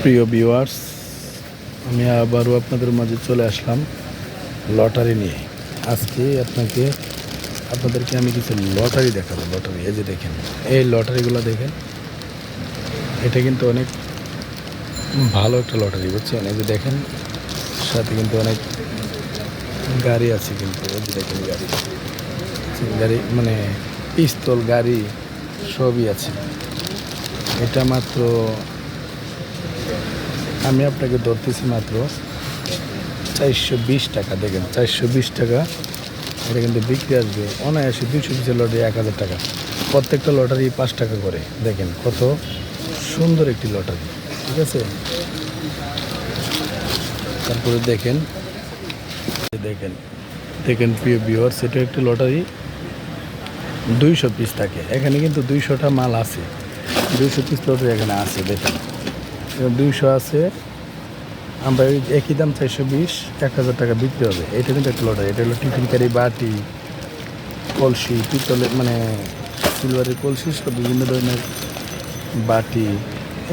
প্রিয় ভিউয়ার্স আমি আবারও আপনাদের মাঝে চলে আসলাম লটারি নিয়ে। আজকে আপনাকে, আপনাদেরকে আমি কিছু লটারি দেখাবো, লটারি, এই যে দেখেন, এই লটারিগুলো দেখেন, এটা কিন্তু অনেক ভালো একটা লটারি, বুঝছেন? এই যে দেখেন, সাথে কিন্তু অনেক গাড়ি আছে কিন্তু, এই যে দেখেন গাড়ি গাড়ি মানে পিস্তল, গাড়ি সবই আছে। এটা মাত্র আমি আপনাকে ধরতেছি মাত্র চারশো বিশ টাকা, দেখেন, চারশো বিশ টাকা। এটা কিন্তু বিক্রি আসবে অনায়াসে দুইশো পিসের লটারি এক হাজার টাকা। প্রত্যেকটা লটারি পাঁচ টাকা করে, দেখেন কত সুন্দর একটি লটারি, ঠিক আছে? তারপরে দেখেন দেখেন দেখেন প্রিয় বিহর সেটা একটি লটারি দুইশো পিস থাকে। এখানে কিন্তু দুইশোটা মাল আছে, দুইশো পিস লটারি এখানে আছে, দেখেন। দুইশো আছে। আমরা ওই একই দাম চারশো বিশ, এক হাজার টাকা বিক্রি হবে। এটা কিন্তু একটা লটারি। এটা হলো টিফিন ক্যারি বাটি, কলসি পিতলের মানে সিলভারের কলসি সব বিভিন্ন ধরনের বাটি,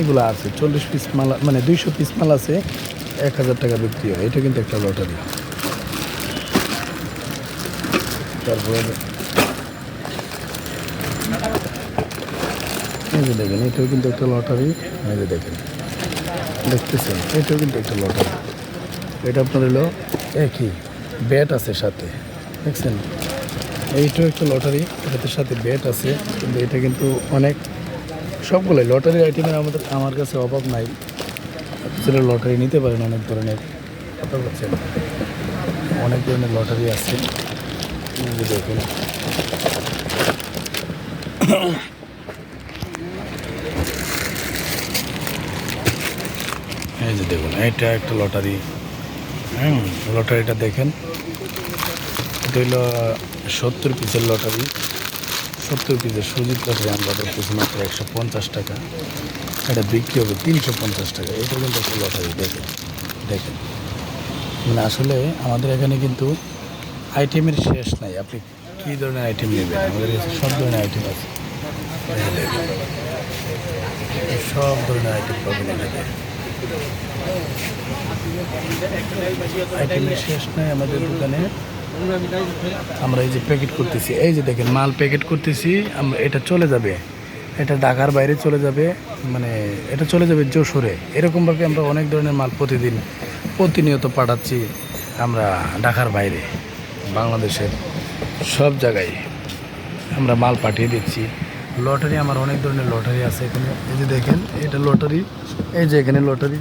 এগুলো আছে। চল্লিশ পিস মাল মানে দুইশো পিস মাল আছে, এক হাজার টাকা বিক্রি হয়। এটা কিন্তু একটা লটারি। তারপরে এই যে দেখেন, এটাও কিন্তু একটা লটারি। এই যে দেখেন। দেখতেছেন? এটাও কিন্তু একটা লটারি। এটা আপনার হলো একই, ব্যাট আছে সাথে। দেখছেন? এইটাও একটা লটারি, এটাতে সাথে ব্যাট আছে। কিন্তু এটা কিন্তু অনেক, সবগুলোই লটারি আইটেমের আমাদের, আমার কাছে অভাব নাই। সেটা লটারি নিতে পারেন অনেক ধরনের। কথা বলছেন অনেক ধরনের লটারি আছে। দেখুন। এই যে দেখুন, এটা একটা লটারি। হ্যাঁ লটারিটা দেখেন। এটা হলো সত্তর পিসের লটারি। সত্তর পিসের সুজিত লটারি আমরা দেখতেছি মাত্র একশো পঞ্চাশ টাকা। এটা বিক্রি হবে তিনশো পঞ্চাশ টাকা। এটা কিন্তু একটা লটারি, দেখেন দেখেন। মানে আসলে আমাদের এখানে কিন্তু আইটেমের শেষ নাই। আপনি কী ধরনের আইটেম নেবেন? আমাদের কাছে সব ধরনের আইটেম আছে। সব ধরনের আইটেম পাবেন এখানে। আমাদের আমরা এই যে প্যাকেট করতেছি, এই যে দেখেন মাল প্যাকেট করতেছি আমরা এটা চলে যাবে। এটা ঢাকার বাইরে চলে যাবে মানে এটা চলে যাবে যশোরে। এরকমভাবে আমরা অনেক ধরনের মাল প্রতিদিন প্রতিনিয়ত পাঠাচ্ছি আমরা ঢাকার বাইরে, বাংলাদেশের সব জায়গায় আমরা মাল পাঠিয়ে দিচ্ছি। লটারি, আমার অনেক ধরনের লটারি আছে এখানে। এই যে দেখেন, এটা লটারি, এই যে এখানে লটারি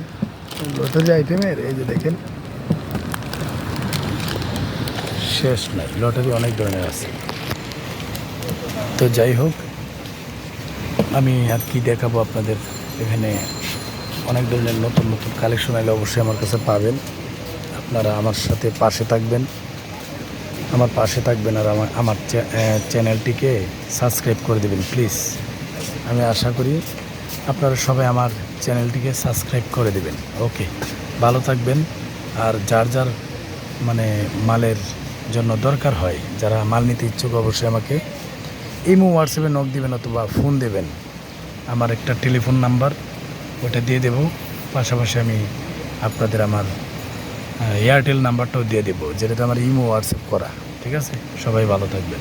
লটারি আইটেমের, এই যে দেখেন। শেষ নাই, লটারি অনেক ধরনের আছে। তো যাই হোক, আমি আর কি দেখাবো আপনাদের এখানে। অনেক ধরনের নতুন নতুন কালেকশন এলে অবশ্যই আমার কাছে পাবেন। আপনারা আমার সাথে পাশে থাকবেন। আমার পাশে থাকবেন আর আমার আমার চ্যানেলটিকে সাবস্ক্রাইব করে দেবেন, প্লিজ। আমি আশা করি আপনারা সবাই আমার চ্যানেলটিকে সাবস্ক্রাইব করে দেবেন। ওকে, ভালো থাকবেন। আর যার যার মানে মালের জন্য দরকার হয়, যারা মাল নিতে ইচ্ছুক অবশ্যই আমাকে ইমো, হোয়াটসঅ্যাপে নক দেবেন অথবা ফোন দেবেন। আমার একটা টেলিফোন নাম্বার ওটা দিয়ে দেব। পাশাপাশি আমি আপনাদের আমার এয়ারটেল নাম্বারটাও দিয়ে দেবো যেটাতে আমার ইমো হোয়াটসঅ্যাপ করা ঠিক আছে? সবাই ভালো থাকবেন।